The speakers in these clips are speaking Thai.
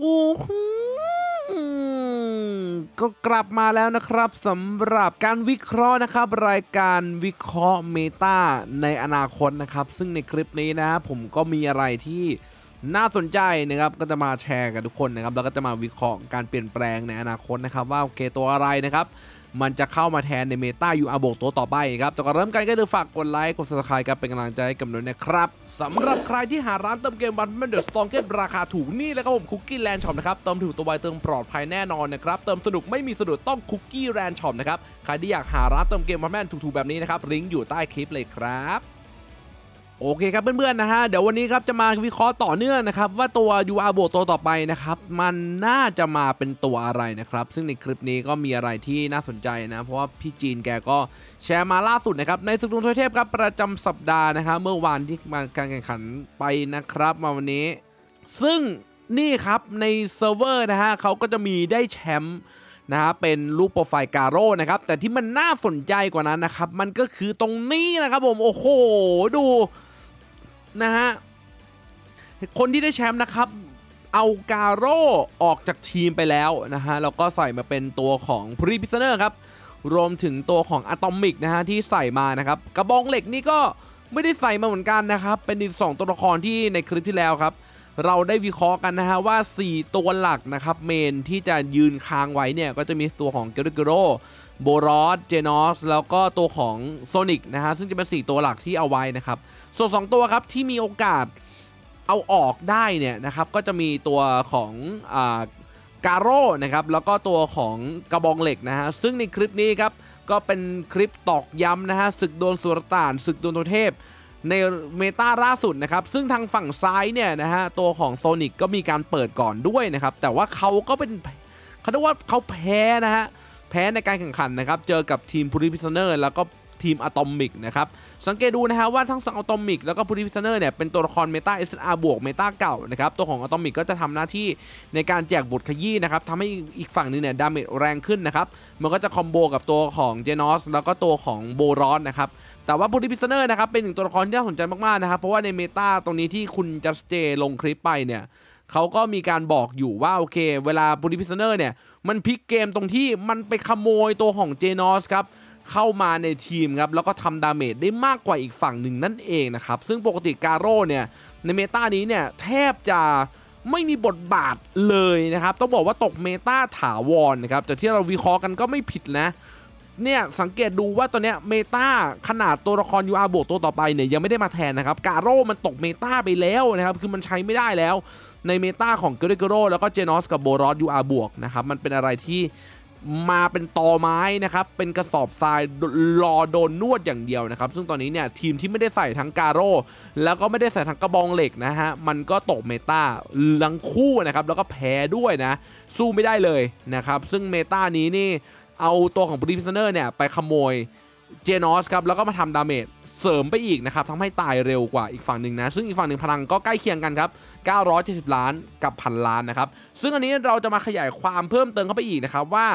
โอ้โหก็กลับมาแล้วนะครับสำหรับการวิเคราะห์นะครับ รายการวิเคราะห์เมตาในอนาคตนะครับ ซึ่งในคลิปนี้นะผมก็มีอะไรที่น่าสนใจนะครับก็จะมาแชร์กับทุกคนนะครับแล้วก็จะมาวิเคราะห์การเปลี่ยนแปลงในอนาคตนะครับ ว่าโอเคตัวอะไรนะครับ มันจะเข้ามาแทนในเมตายูอาโบกตัวต่อไปครับแต่ก่อนเริ่มกันก็คือฝากกดไลค์ กด subscribe กันเป็นกำลังใจให้กับหนุนะครับสำหรับใครที่หาร้านเติมเกมบัตรแมนเดอร์สตองเกตราคาถูกนี่แล้วก็ผมคุกกี้แลนด์ช็อปนะครับเติมถูกตัวไวเติมปลอดภัยแน่นอนนะครับเติมสนุกไม่มีสะดุดต้องคุกกี้แลนด์ช็อปนะครับใครที่อยากหาร้านเติมเกมบัตรแมนถูกๆแบบนี้นะครับลิงก์อยู่ใต้คลิปเลยครับ โอเคครับเพื่อนๆนะฮะเดี๋ยววันนี้ครับจะมาวิเคราะห์ต่อเนื่องนะครับว่าตัว UR บวกตัวต่อไปนะครับมันน่าจะมาเป็นตัวอะไรนะครับ ซึ่งในคลิปนี้ก็มีอะไรที่น่าสนใจนะ เพราะว่าพี่จีนแกก็แชร์มาล่าสุดนะครับในสุดทุนทวยเทพครับประจำสัปดาห์นะครับเมื่อวานที่มาการแข่งขันไปนะครับมาวันนี้ ซึ่งนี่ครับในเซิร์ฟเวอร์นะฮะเขาก็จะมีได้แชมป์นะฮะเป็นรูปโปรไฟล์การโร่นะครับแต่ที่มันน่าสนใจกว่านั้นนะครับมันก็คือตรงนี้นะครับผมโอ้โหดู นะฮะ คนที่ได้แชมป์นะครับ เอาการโร่ออกจากทีมไปแล้วนะฮะ แล้วก็ใส่มาเป็นตัวของพรีพิซเนอร์ครับ รวมถึงตัวของอะตอมิกนะฮะ ที่ใส่มานะครับ กระบองเหล็กนี่ก็ไม่ได้ใส่มาเหมือนกันนะครับ เป็นอีกสองตัวละครที่ในคลิปที่แล้วครับ เราได้วิเคราะห์กันนะฮะว่า 4 ตัวหลักนะครับเมนที่จะยืนค้างไว้เนี่ยก็จะมีตัวของเกลเกโรโบรอสเจนอสแล้วก็ตัวของโซนิกนะฮะซึ่งจะเป็น 4 ตัวหลักที่เอาไว้นะครับส่วน 2 ตัวครับที่มีโอกาสเอาออกได้เนี่ยนะครับก็จะมีตัวของอ่าการโร่นะครับแล้วก็ตัวของกระบองเหล็กนะฮะซึ่งในคลิปนี้ครับก็เป็นคลิปตอกย้ำนะฮะศึกโดนสุรต่านศึกโดนตัวเทพ ในเมตาล่าสุดนะครับ ซึ่งทางฝั่งซ้ายเนี่ยนะฮะตัวของโซนิกก็มีการเปิดก่อนด้วยนะครับ แต่ว่าเขาก็เป็นเขาเรียกว่าเขาแพ้นะฮะ แพ้ในการแข่งขันนะครับ เจอกับทีมพูริพิซเนอร์แล้วก็ ทีมอะตอมิกนะครับสังเกตดูนะฮะว่าทั้งสองอะตอมิกแล้วก็พูริพิซเนอร์เนี่ยเป็นตัวละครเมตา SR บวกเมตาเก่านะครับตัวของอะตอมิกก็จะทำหน้าที่ในการแจกบทขยี้นะครับทำให้อีกฝั่งหนึงเนี่ยดาเมจแรงขึ้นนะครับมันก็จะคอมโบกับตัวของเจนอสแล้วก็ตัวของโบรอนนะครับแต่ว่าพูดิพิซเนอร์นะครับเป็นหนึ่งตัวละครที่น่าสนใจมากๆนะครับเพราะว่าในเมตาตรงนี้ที่คุณจัสเจลงคลิปไปเนี่ยเขาก็มีการบอกอยู่ว่าโอเค เวลาพูดิพิซเนอร์เนี่ย มันพลิกเกมตรงที่มันไปขโมยตัวของเจนอสครับ เข้ามาในทีมครับแล้วก็ทำดาเมจได้มากกว่าอีกฝั่งหนึ่งนั่นเองนะครับซึ่งปกติการโร่เนี่ยในเมตานี้เนี่ยแทบจะไม่มีบทบาทเลยนะครับ ต้องบอกว่าตกเมตาถาวรนะครับจากที่เราวิเคราะห์กันก็ไม่ผิดนะเนี่ยสังเกตดูว่าตัวเนี้ยเมตาขนาดตัวละคร UR บวกตัวต่อไปเนี่ยยังไม่ได้มาแทนนะครับกาโร่มันตกเมตาไปแล้วนะครับคือมันใช้ไม่ได้แล้วในเมตาของเกเรโกโรแล้วก็เจนอสกับโบรอส UR บวกนะครับมันเป็นอะไรที่ มาเป็นตอไม้นะครับ เป็นกระสอบทรายรอโดนนวดอย่างเดียวนะครับ ซึ่งตอนนี้เนี่ยทีมที่ไม่ได้ใส่ทั้งกาโร่แล้วก็ไม่ได้ใส่ทั้งกระบองเหล็กนะฮะ มันก็ตกเมตาทั้งคู่นะครับ แล้วก็แพ้ด้วยนะ สู้ไม่ได้เลยนะครับ ซึ่งเมตานี้นี่เอาตัวของบริฟเนอร์เนี่ยไปขโมยเจนอสครับ แล้วก็มาทำดาเมจเสริมไปอีกนะครับทำให้ตายเร็วกว่าอีกฝั่งหนึ่งนะ ซึ่งอีกฝั่งหนึ่งพลังก็ใกล้เคียงกันครับ 970 ล้านกับพันล้านนะครับ ซึ่งอันนี้เราจะมาขยายความเพิ่มเติมเข้าไปอีกนะครับว่า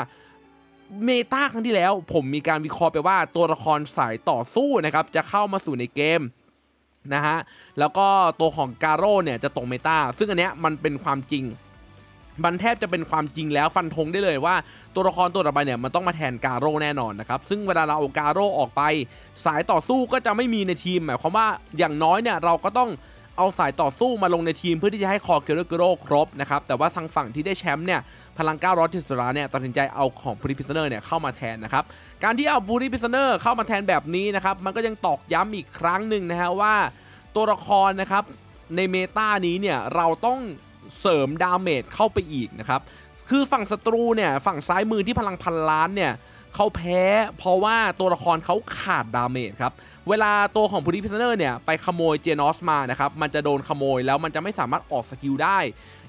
เมตาครั้งที่แล้ว ผมมีการวิเคราะห์ไปว่าตัวละครสายต่อสู้นะครับ จะเข้ามาสู่ในเกมนะฮะ แล้วก็ตัวของการโร่เนี่ยจะตกเมตา ซึ่งอันเนี้ยมันเป็นความจริง มันแทบจะเป็นความจริงแล้วฟันธงได้เลยว่าตัวละครตัวต่อไปเนี่ยมันต้องมาแทนกาโร่แน่นอนนะครับ ซึ่งเวลาเราเอากาโร่ออกไป สายต่อสู้ก็จะไม่มีในทีมหมายความว่าอย่างน้อยเนี่ยเราก็ต้อง เอาสายต่อสู้มาลงในทีมเพื่อที่จะให้คอเกโรเกโรครบนะครับแต่ว่าทางฝั่งที่ได้แชมป์เนี่ยพลัง900ทิสราเนี่ยตัดสินใจเอาของพูริพิซเนอร์เนี่ยเข้ามาแทนนะครับการที่เอาพูริพิซเนอร์เข้ามาแทนแบบนี้นะครับมันก็ยังตอกย้ำอีกครั้งหนึ่งนะฮะว่าตัวละครนะครับในเมตานี้เนี่ยเราต้องเสริมดาเมจเข้าไปอีกนะครับคือฝั่งศัตรูเนี่ยฝั่งซ้ายมือที่พลังพันล้านเนี่ย เขาแพ้เพราะว่าตัวละครเขาขาดดาเมจครับ เวลาตัวของพูดิพิซเนอร์เนี่ยไปขโมยเจนอสมานะครับ มันจะโดนขโมยแล้วมันจะไม่สามารถออกสกิลได้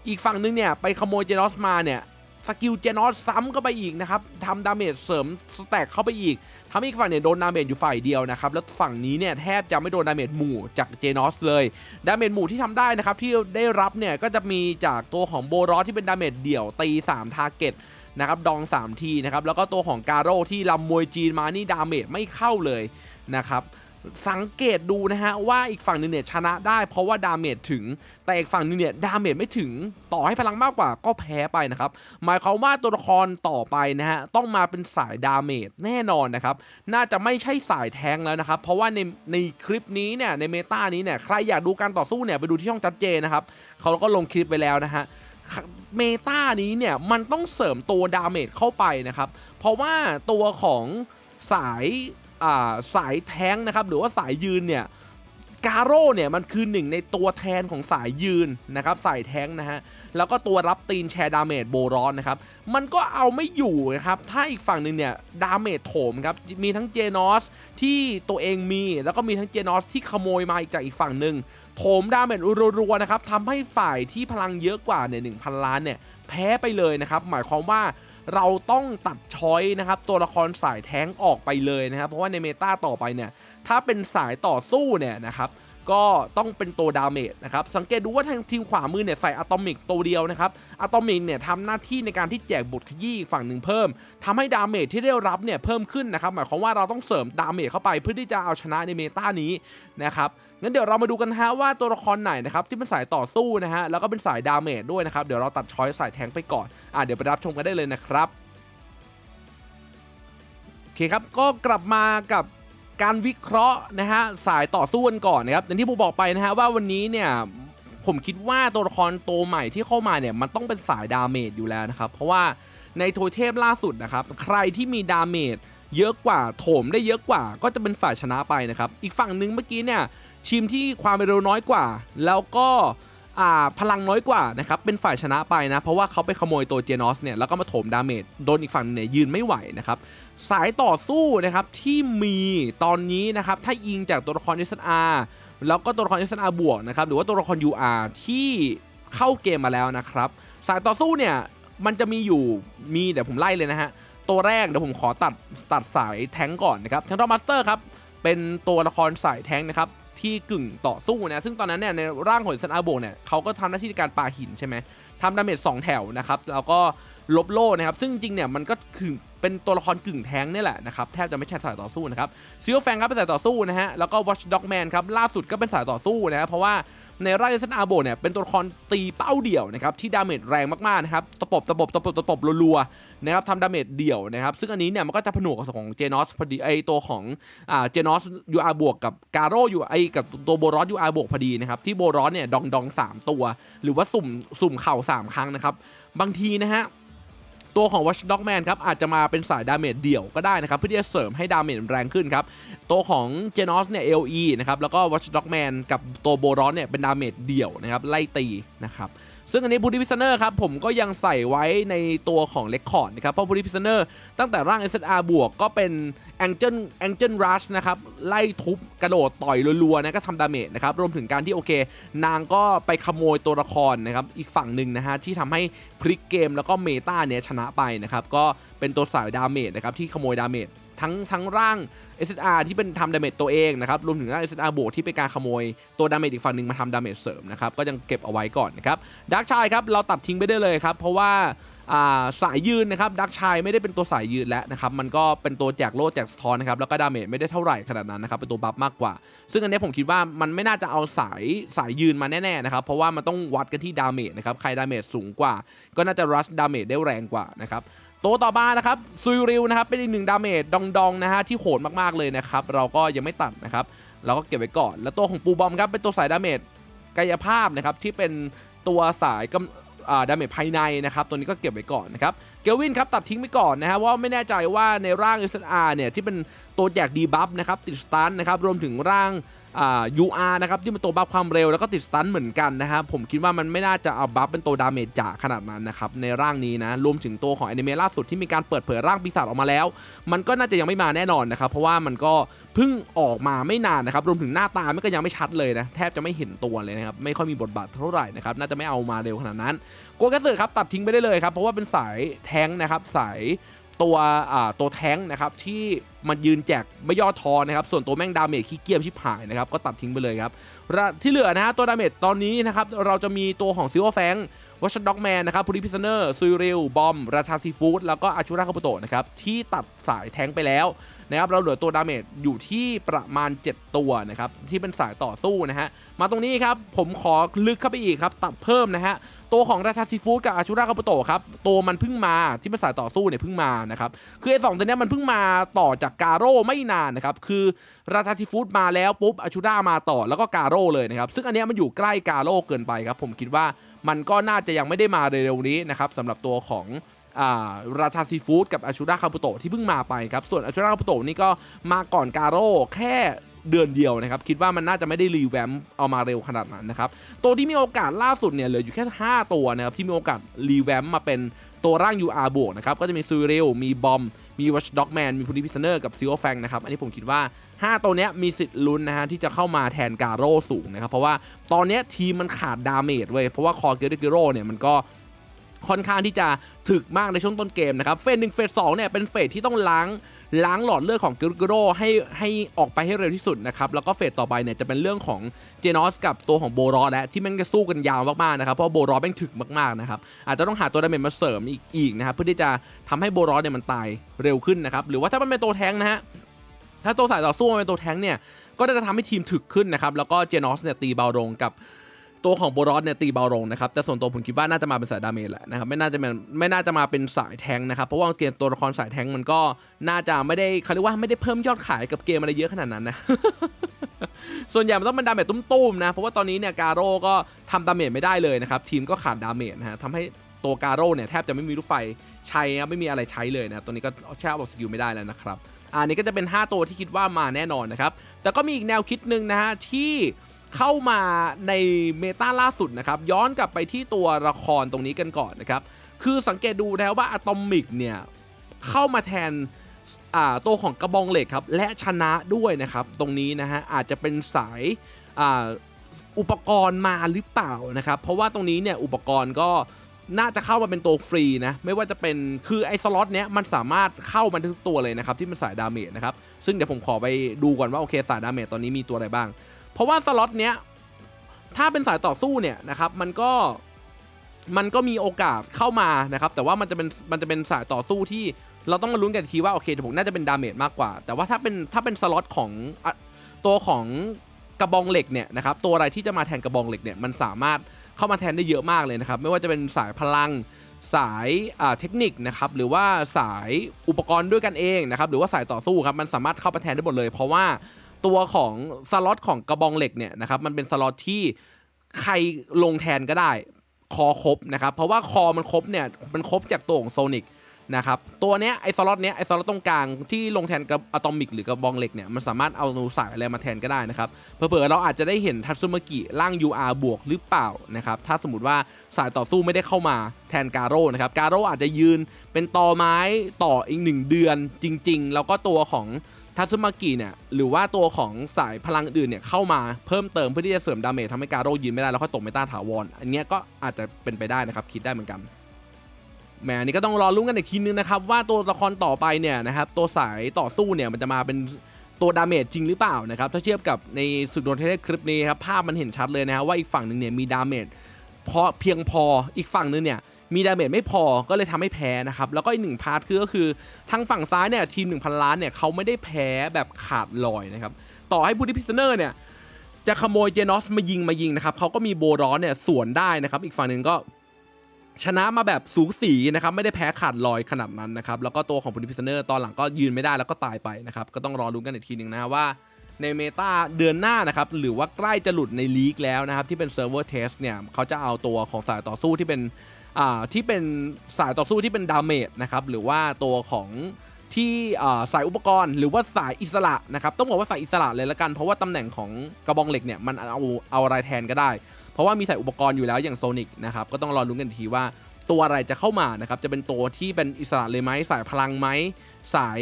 อีกฝั่งนึงเนี่ยไปขโมยเจนอสมาเนี่ยสกิลเจนอสซ้ำเข้าไปอีกนะครับทำดาเมจเสริมสแต็กเข้าไปอีกทำให้อีกฝั่งเนี่ยโดนดาเมจอยู่ฝ่ายเดียวนะครับ แล้วฝั่งนี้เนี่ยแทบจะไม่โดนดาเมจหมู่จากเจนอสเลย ดาเมจหมู่ที่ทำได้นะครับที่ได้รับเนี่ยก็จะมีจากตัวของโบรอสที่เป็นดาเมจเดี่ยวตี3ทาร์เก็ต นะครับดอง 3 ทีนะครับแล้วก็ตัวของการโร่ที่ลำมวยจีนมานี่ดาเมจไม่เข้าเลยนะครับสังเกตดูนะฮะว่าอีกฝั่งนึงเนี่ยชนะได้เพราะว่าดาเมจถึง แต่อีกฝั่งนึงเนี่ยดาเมจไม่ถึงต่อให้พลังมากกว่าก็แพ้ไปนะครับ หมายความว่าตัวละครต่อไปนะฮะต้องมาเป็นสายดาเมจแน่นอนนะครับ น่าจะไม่ใช่สายแทงแล้วนะครับ เพราะว่าในในคลิปนี้เนี่ยในเมตานี้เนี่ยใครอยากดูการต่อสู้เนี่ยไปดูที่ช่องจัดเจนะครับเขาก็ลงคลิปไปแล้วนะฮะ เมตานี้เนี่ยมันต้องเสริมตัวดาเมจเข้าไปนะครับ เพราะว่าตัวของสายสายแท้งนะครับ หรือว่าสายยืนเนี่ย กาโร่เนี่ยมันคือหนึ่งในตัวแทนของสายยืนนะครับสายแท้งนะฮะ แล้วก็ตัวรับตีนแชร์ดาเมจโบรอนนะครับ มันก็เอาไม่อยู่นะครับ ถ้าอีกฝั่งหนึ่งเนี่ยดาเมจโถมครับ มีทั้งเจนอสที่ตัวเองมี แล้วก็มีทั้งเจนอสที่ขโมยมาจากอีกฝั่งหนึ่งโถมดาเมจรัวๆนะครับทำให้ฝ่ายที่พลังเยอะกว่าเนี่ยหนึ่งพันล้านเนี่ยแพ้ไปเลยนะครับ หมายความว่า เราต้องตัดช้อยนะครับตัวละครสายแท้งออกไปเลยนะครับ เพราะว่าในเมตาต่อไปเนี่ยถ้าเป็นสายต่อสู้เนี่ยนะครับ ก็ต้องเป็นตัวดาเมจนะครับ สังเกตดูว่าทางทีมขวามือเนี่ยใส่อะตอมิกตัวเดียวนะครับอะตอมิกเนี่ยทำหน้าที่ในการที่แจกบทขยี้ฝั่งหนึ่งเพิ่มทำให้ดาเมจที่ได้รับเนี่ยเพิ่มขึ้นนะครับ หมายความว่าเราต้องเสริมดาเมจเข้าไปเพื่อที่จะเอาชนะในเมตานี้นะครับงั้นเดี๋ยวเรามาดูกันฮะว่าตัวละครไหนนะครับที่เป็นสายต่อสู้นะฮะแล้วก็เป็นสายดาเมจด้วยนะครับเดี๋ยวเราตัดช้อยสายแทงไปก่อนอะเดี๋ยวไปรับชมกันได้เลยนะครับโอเคครับก็กลับมากับ การวิเคราะห์นะฮะสายต่อสู้กันก่อนนะครับอย่างที่ผมบอกไปนะฮะว่าวันนี้เนี่ยผมคิดว่าตัวละครตัวใหม่ที่เข้ามาเนี่ยมันต้องเป็นสายดาเมจอยู่แล้วนะครับ เพราะว่าในโทเทพล่าสุดนะครับ ใครที่มีดาเมจเยอะกว่าโถมได้เยอะกว่า ก็จะเป็นฝ่ายชนะไปนะครับ อีกฝั่งหนึ่งเมื่อกี้เนี่ยทีมที่ความเร็วน้อยกว่า แล้วก็ พลังน้อยกว่านะครับเป็นฝ่ายชนะไปนะ เพราะว่าเขาไปขโมยตัวเจนอสเนี่ยแล้วก็มาโถมดาเมจโดนอีกฝั่งเนี่ยยืนไม่ไหวนะครับสายต่อสู้นะครับที่มีตอนนี้นะครับถ้าอิงจากตัวละคร SNR แล้วก็ตัวละคร SNR บวกนะครับหรือว่าตัวละคร UR ที่เข้าเกมมาแล้วนะครับ สายต่อสู้เนี่ยมันจะมีอยู่มีเดี๋ยวผมไล่เลยนะฮะตัวแรกเดี๋ยวผมขอตัดตัดสายแทงก่อนนะครับแทันทอมาสเตอร์ครับเป็นตัวละครสายแทงนะครับ ที่กึ่งต่อสู้นะ ซึ่งตอนนั้นเนี่ยในร่างของซันอาโบเนี่ยเขาก็ทำหน้าที่ในการปาหินใช่ไหมทำดาเมจสองแถวนะครับแล้วก็ลบโล่นะครับ ซึ่งจริงเนี่ยมันก็คือ เป็นตัวละครกึ่งแทงเนี่ยแหละนะครับแทบจะไม่ใช่สายต่อสู้นะครับซิลแฟงครับเป็นสายต่อสู้นะฮะแล้วก็ Watch Dog Man ครับล่าสุดก็เป็นสายต่อสู้นะฮะเพราะว่าในร่างซันอาโบเนี่ยเป็นตัวละครตีเป้าเดี่ยวนะครับที่ดาเมจแรงมากๆนะครับตะปบตะปบตะปบตะปบรัวๆนะครับทำดาเมจเดี่ยวนะครับซึ่งอันนี้เนี่ยมันก็จะผนวกกับของเจนอสพอดีไอตัวของอ่าเจนอสยูอาบวกกับกาโร่ยูไอกับตัวโบรอสยูอาบวกพอดีนะครับที่โบรอสเนี่ยดองดองสามตัว หรือว่าสุ่มสุ่มเข่าสามครั้งนะครับบางทีนะฮะ ตัวของ Watch Dog Man ครับอาจจะมาเป็นสายดาเมจเดี่ยวก็ได้นะครับเพื่อที่จะเสริมให้ดาเมจแรงขึ้นครับตัวของ Genos เนี่ย LE นะครับแล้วก็ Watch Dog Man กับตัวโบรอนเนี่ยเป็นดาเมจเดี่ยวนะครับไล่ตีนะครับ ซึ่งอันนี้บูดี้พิซเนอร์ครับผมก็ยังใส่ไว้ในตัวของเลคคอร์ดนะครับเพราะบูดี้พิซเนอร์ตั้งแต่ร่าง SR บวกก็เป็น Angel Angel Rush นะครับไล่ทุบกระโดดต่อยรัวๆนะก็ทำดาเมจนะครับรวมถึงการที่โอเค นางก็ไปขโมยตัวละครนะครับอีกฝั่งหนึ่งนะฮะที่ทำให้พลิกเกมแล้วก็เมตาเนี่ยชนะไปนะครับก็เป็นตัวสายดาเมจนะครับที่ขโมยดาเมจ ทั้งทั้งร่าง SSR ที่เป็นทำดาเมจตัวเองนะครับรวมถึงร่าง SSR บวกที่เป็นการขโมยตัวดาเมจอีกฝั่งหนึ่งมาทำดาเมจเสริมนะครับก็ยังเก็บเอาไว้ก่อนนะครับดักชายครับเราตัดทิ้งไปได้เลยครับเพราะว่าสายยืนนะครับดักชายไม่ได้เป็นตัวสายยืนแล้วนะครับมันก็เป็นตัวแจกโล่แจกสะท้อนนะครับแล้วก็ดาเมจไม่ได้เท่าไหร่ขนาดนั้นนะครับเป็นตัวบัฟมากกว่า ซึ่งอันนี้ผมคิดว่ามันไม่น่าจะเอาสายสายยืนมาแน่ๆนะครับเพราะว่ามันต้องวัดกันที่ดาเมจนะครับใครดาเมจสูงกว่า ก็น่าจะรัชดาเมจได้แรงกว่านะครับ ตัวต่อมานะครับซุยริวนะครับเป็นอีกหนึ่งดาเมจดองดองๆนะฮะที่โหดมากๆเลยนะครับเราก็ยังไม่ตัดนะครับเราก็เก็บไว้ก่อน แล้วตัวของปูบอมครับเป็นตัวสายดาเมจกายภาพนะครับที่เป็นตัวสายกำอ่าดาเมจภายในนะครับตัวนี้ก็เก็บไว้ก่อนนะครับเกลวินครับตัดทิ้งไปก่อนนะฮะว่าไม่แน่ใจว่าในร่าง SR เนี่ยที่เป็นตัวแจกดีบัฟนะครับติดสตันนะครับรวมถึงร่าง UR นะครับที่เป็นตัวบัฟความเร็วแล้วก็ติดสตันเหมือนกันนะครับผมคิดว่ามันไม่น่าจะเอาบัฟเป็นตัวดาเมจจ๋าขนาดนั้นนะครับในร่างนี้นะรวมถึงตัวของแอนิเมะล่าสุดที่มีการเปิดเผยร่างปีศาจออกมาแล้ว มันก็น่าจะยังไม่มาแน่นอนนะครับเพราะว่ามันก็เพิ่งออกมาไม่นานนะครับรวมถึงหน้าตามันก็ยังไม่ชัดเลยนะแทบจะไม่เห็นตัวเลยนะครับไม่ค่อยมีบทบาทเท่าไหร่นะครับน่าจะไม่เอามาเร็วขนาดนั้นโกกาสึครับตัดทิ้งไปได้เลยครับเพราะว่าเป็นสายแท้งนะครับสาย ตัวอ่าตัวแท้งนะครับที่มันยืนแจกไม่ย่อทอนะครับส่วนตัวแม่งดาเมจขี้เกียจชิบหายนะครับก็ตัดทิ้งไปเลยครับที่เหลือนะฮะตัวดาเมจตอนนี้นะครับเราจะมีตัวของซิลเวอร์แฟงวัชด็อกแมนนะครับพูริพิซเนอร์ซุยริลบอม ราชาซีฟู้ดแล้วก็อาชูราคาโปโตะนะครับที่ตัดสายแท้งไปแล้ว นะครับเราเหลือตัวดาเมจอยู่ที่ประมาณ 7 ตัวนะครับที่เป็นสายต่อสู้นะฮะมาตรงนี้ครับผมขอลึกเข้าไปอีกครับตัดเพิ่มนะฮะตัวของราชาชิฟูกับอาชูราคาบุโตะครับตัวมันเพิ่งมาที่เป็นสายต่อสู้เนี่ยเพิ่งมานะครับคือไอ้สองตัวเนี้ยมันเพิ่งมาต่อจากกาโร่ไม่นานนะครับคือราชาชิฟูมาแล้วปุ๊บอาชูรามาต่อแล้วก็กาโร่เลยนะครับซึ่งอันเนี้ยมันอยู่ใกล้กาโร่เกินไปครับผมคิดว่ามันก็น่าจะยังไม่ได้มาเร็วๆนี้นะครับสำหรับตัวของ ราชาซีฟู้ดกับอาชูราคาบุโตะที่เพิ่งมาไปครับ ส่วนอาชูราคาบุโตะนี่ก็มาก่อนกาโร่แค่เดือนเดียวนะครับ คิดว่ามันน่าจะไม่ได้รีแวมเอามาเร็วขนาดนั้นนะครับ ตัวที่มีโอกาสล่าสุดเนี่ยเหลืออยู่แค่ 5 ตัวนะครับ ที่มีโอกาสรีแวมมาเป็นตัวร่าง UR บวกนะครับ ก็จะมีซูเรลมีบอม มีวัชด็อกแมนมีพูนิพิสเนอร์กับซิโอแฟงนะครับ อันนี้ผมคิดว่า 5 ตัวนี้มีสิทธิ์ลุ้นนะฮะที่จะเข้ามาแทนกาโร่สูงนะครับ เพราะว่าตอนนี้ทีมมันขาดดาเมจเว้ยเพราะว่าคอเกเรกิโร่เนี่ยมันก็ ค่อนข้างที่จะถึกมากในช่วงต้นเกมนะครับเฟสหนึ่งเฟสสองเนี่ยเป็นเฟสที่ต้องล้างล้างหลอดเลือดของกิโกโรให้ให้ออกไปให้เร็วที่สุดนะครับ แล้วก็เฟสต่อไปเนี่ยจะเป็นเรื่องของเจนอสกับตัวของโบรอและที่แม่งจะสู้กันยาวมากๆนะครับ เพราะโบรอแม่งถึกมากๆนะครับ อาจจะต้องหาตัวดาเมจมาเสริมอีกอีกนะครับเพื่อที่จะทำให้โบรอเนี่ยมันตายเร็วขึ้นนะครับ หรือว่าถ้ามันเป็นตัวแท้งนะฮะถ้าตัวสายต่อสู้มันเป็นตัวแท้งเนี่ยก็จะทำให้ทีมถึกขึ้นนะครับแล้วก็เจนอสเนี่ยตีเบาลงกับ ตัวของโบรอสเนี่ยตีเบาลงนะครับแต่ส่วนตัวผมคิดว่าน่าจะมาเป็นสายดาเมจแหละนะครับไม่น่าจะเป็นไม่น่าจะมาเป็นสายแทงนะครับเพราะว่าเกมตัวละครสายแทงมันก็น่าจะไม่ได้เขาเรียกว่าไม่ได้เพิ่มยอดขายกับเกมอะไรเยอะขนาดนั้นนะส่วนใหญ่มันต้องเป็นดาเมจตุ้มๆนะเพราะว่าตอนนี้เนี่ยการโร่ก็ทำดาเมจไม่ได้เลยนะครับทีมก็ขาดดาเมจนะฮะทำให้ตัวการโร่เนี่ยแทบจะไม่มีลูกไฟใช้ไม่มีอะไรใช้เลยนะตัวนี้ก็แช่บอกสกิลไม่ได้แล้วนะครับอันนี้ก็จะเป็น 5 ตัวที่คิดว่ามาแน่นอนนะครับแต่ก็มีอีกแนวคิดหนึ่งนะฮะที่ เข้ามาในเมตาล่าสุดนะครับ ย้อนกลับไปที่ตัวละครตรงนี้กันก่อนนะครับ คือสังเกตดูนะครับว่าอะตอมิกเนี่ย เข้ามาแทนตัวของกระบองเหล็กครับ และชนะด้วยนะครับ ตรงนี้นะฮะ อาจจะเป็นสายอ,อุปกรณ์มาหรือเปล่านะครับ เพราะว่าตรงนี้เนี่ยอุปกรณ์ก็น่าจะเข้ามาเป็นตัวฟรีนะ ไม่ว่าจะเป็นคือไอ้สล็อตเนี้ยมันสามารถเข้ามาทุกตัวเลยนะครับ ที่เป็นสายดาเมจนะครับ ซึ่งเดี๋ยวผมขอไปดูก่อนว่าโอเคสายดาเมจตอนนี้มีตัวอะไรบ้าง เพราะว่าสล็อตเนี้ยถ้าเป็นสายต่อสู้เนี่ยนะครับมันก็มันก็มีโอกาสเข้ามานะครับ แต่ว่ามันจะเป็นมันจะเป็นสายต่อสู้ที่เราต้องมาลุ้นกันทีว่าโอเคผมน่าจะเป็นดาเมจมากกว่า แต่ว่าถ้าเป็นถ้าเป็นสล็อตของตัวของกระบองเหล็กเนี่ยนะครับตัวอะไรที่จะมาแทนกระบองเหล็กเนี่ยมันสามารถเข้ามาแทนได้เยอะมากเลยนะครับ ไม่ว่าจะเป็นสายพลังสายเทคนิคนะครับหรือว่าสายอุปกรณ์ด้วยกันเองนะครับหรือว่าสายต่อสู้ครับมันสามารถเข้ามาแทนได้หมดเลย เพราะว่า ตัวของสล็อตของกระบองเหล็กเนี่ยนะครับมันเป็นสล็อตที่ใครลงแทนก็ได้ คอครบนะครับ เพราะว่าคอมันครบเนี่ยมันครบจากตัวของโซนิกนะครับตัวเนี้ยไอสล็อตเนี้ยไอสล็อตตรงกลางที่ลงแทนกับอะตอมิกหรือกระบองเหล็กเนี่ยมันสามารถเอาสายอะไรมาแทนก็ได้นะครับเผื่อเราอาจจะได้เห็นทัตสึมากิร่าง UR บวกหรือเปล่านะครับถ้าสมมติว่าสายต่อสู้ไม่ได้เข้ามาแทนการโร่นะครับการโร่อาจจะยืนเป็นตอไม้ต่ออีกหนึ่งเดือนจริง ๆ แล้วก็ตัวของ ทัตสึมากิเนี่ยหรือว่าตัวของสายพลังอื่นเนี่ยเข้ามาเพิ่มเติมเพื่อที่จะเสริมดาเมจทำให้การโรยืนไม่ได้แล้วค่อยตกเมตาถาวรอันนี้ก็อาจจะเป็นไปได้นะครับคิดได้เหมือนกันแหมนนี้ก็ต้องรอลุ้นกันอีกทีนึงนะครับว่าตัวละครต่อไปเนี่ยนะครับตัวสายต่อสู้เนี่ยมันจะมาเป็นตัวดาเมจจริงหรือเปล่านะครับถ้าเทียบกับในสุดโดนเทเลคลิปนี้ครับภาพมันเห็นชัดเลยนะฮะว่าอีกฝั่งหนึ่งเนี่ยมีดาเมจพอเพียงพออีกฝั่งหนึงเนี่ย มีดาเมจไม่พอก็เลยทำให้แพ้นะครับ แล้วก็อีกหนึ่งพาร์ทคือก็คือทางฝั่งซ้ายเนี่ยทีม 1,000 ล้านเนี่ยเขาไม่ได้แพ้แบบขาดลอยนะครับ ต่อให้บูติพิสเนอร์เนี่ยจะขโมยเจนอสมายิงมายิงนะครับเขาก็มีโบรอนเนี่ยสวนได้นะครับ อีกฝั่งหนึ่งก็ชนะมาแบบสูสีนะครับไม่ได้แพ้ขาดลอยขนาดนั้นนะครับแล้วก็ตัวของบูติพิสเนอร์ตอนหลังก็ยืนไม่ได้แล้วก็ตายไปนะครับก็ต้องรอรุ้นกันอีกทีหนึ่งนะว่าในเมตาเดือนหน้านะครับ หรือว่าใกล้จะหลุดในลีกแล้วนะครับ ที่เป็นเซิร์ฟเวอร์เทสเนี่ยเขาจะเอาตัวของสายต่อสู้ที่เป็น ที่เป็นสายต่อสู้ที่เป็นดาเมจนะครับหรือว่าตัวของที่สายอุปกรณ์หรือว่าสายอิสระนะครับต้องบอกว่าสายอิสระเลยละกัน เพราะว่าตำแหน่งของกระบองเหล็กเนี่ยมันเอาเอาอะไรแทนก็ได้ เพราะว่ามีสายอุปกรณ์อยู่แล้วอย่างโซนิกนะครับก็ต้องรอลุ้นกันอีทีว่า ตัวอะไรจะเข้ามานะครับ จะเป็นตัวที่เป็นอิสระเลยไหมสายพลังไหมสาย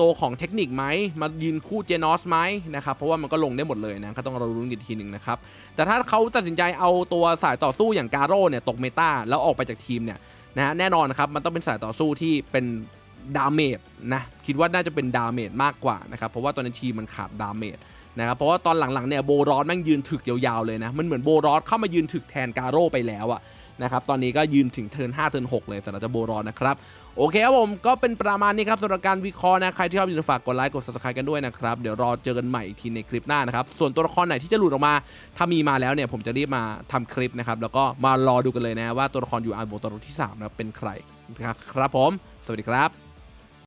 ตัวของเทคนิคไหมมายืนคู่เจนอสไหมนะครับ เพราะว่ามันก็ลงได้หมดเลยนะ ก็ต้องรอลุ้นกันอีกทีหนึ่งนะครับ แต่ถ้าเขาตัดสินใจเอาตัวสายต่อสู้อย่างการโร่เนี่ยตกเมตาแล้วออกไปจากทีมเนี่ยนะฮะแน่นอนนะครับมันต้องเป็นสายต่อสู้ที่เป็นดาเมจนะคิดว่าน่าจะเป็นดาเมจมากกว่านะครับเพราะว่าตอนนี้ทีมมันขาดดาเมจนะครับเพราะว่าตอนหลังๆเนี่ยโบรอสแม่งยืนถึกยาวๆเลยนะมันเหมือนโบรอสเข้ามายืนถึกแทนการโร่ไปแล้วอะ นะครับตอนนี้ก็ยืนถึงเทิร์น5เทิร์น6เลยสำหรับเจ้าโบรอนนะครับโอเคครับผมก็เป็นประมาณนี้ครับสำหรับการวิเคราะห์นะใครที่ชอบอย่าลืมฝากกดไลค์กด subscribe กันด้วยนะครับเดี๋ยวรอเจอกันใหม่อีกทีในคลิปหน้านะครับส่วนตัวละครไหนที่จะหลุดออกมา ถ้ามีมาแล้วเนี่ยผมจะรีบมาทำคลิปนะครับแล้วก็มารอดูกันเลยนะว่าตัวละครอยู่อาร์โบตัวที่3นะเป็นใครนะครับครับผม สวัสดีครับ